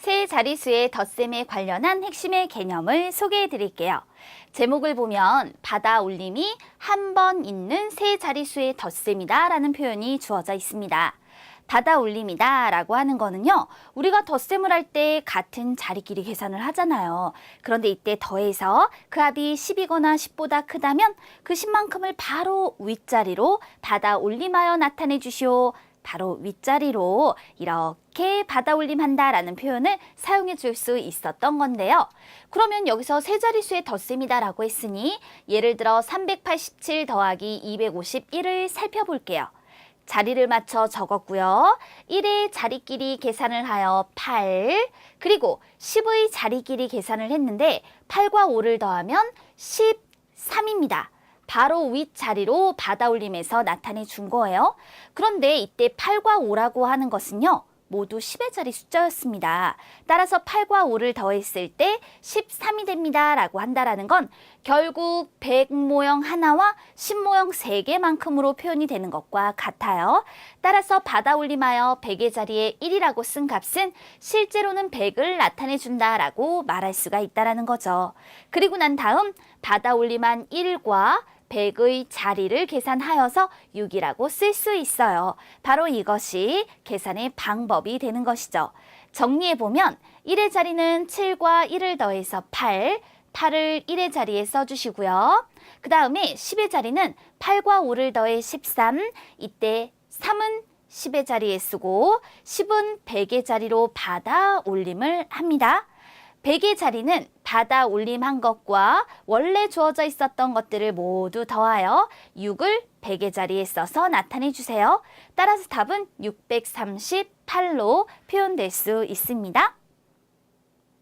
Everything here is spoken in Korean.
세 자리수의 덧셈에 관련한 핵심의 개념을 소개해 드릴게요. 제목을 보면 바다 올림이 한 번 있는 세 자리수의 덧셈이다 라는 표현이 주어져 있습니다. 바다 올림이다 라고 하는 거는요, 우리가 덧셈을 할 때 같은 자리끼리 계산을 하잖아요. 그런데 이때 더해서 그 합이 10이거나 10보다 크다면 그 10만큼을 바로 윗자리로 바다 올림하여 나타내 주시오. 바로 윗자리로 이렇게 받아 올림한다라는 표현을 사용해 줄 수 있었던 건데요. 그러면 여기서 세 자릿수의 덧셈이다라고 했으니 예를 들어 387 더하기 251을 살펴볼게요. 자리를 맞춰 적었고요. 1의 자리끼리 계산을 하여 8, 그리고 10의 자리끼리 계산을 했는데 8과 5를 더하면 13입니다. 바로 윗자리로 받아올림에서 나타내 준 거예요. 그런데 이때 8과 5라고 하는 것은요. 모두 10의 자리 숫자였습니다. 따라서 8과 5를 더했을 때 13이 됩니다. 라고 한다라는 건 결국 100 모형 하나와 10 모형 3개만큼으로 표현이 되는 것과 같아요. 따라서 받아 올림하여 100의 자리에 1이라고 쓴 값은 실제로는 100을 나타내 준다라고 말할 수가 있다라는 거죠. 그리고 난 다음 받아 올림한 1과 100의 자리를 계산하여서 6이라고 쓸 수 있어요. 바로 이것이 계산의 방법이 되는 것이죠. 정리해보면 1의 자리는 7과 1을 더해서 8, 8을 1의 자리에 써주시고요. 그 다음에 10의 자리는 8과 5를 더해 13, 이때 3은 10의 자리에 쓰고 10은 100의 자리로 받아 올림을 합니다. 100의 자리는 받아 올림한 것과 원래 주어져 있었던 것들을 모두 더하여 6을 100의 자리에 써서 나타내 주세요. 따라서 답은 638로 표현될 수 있습니다.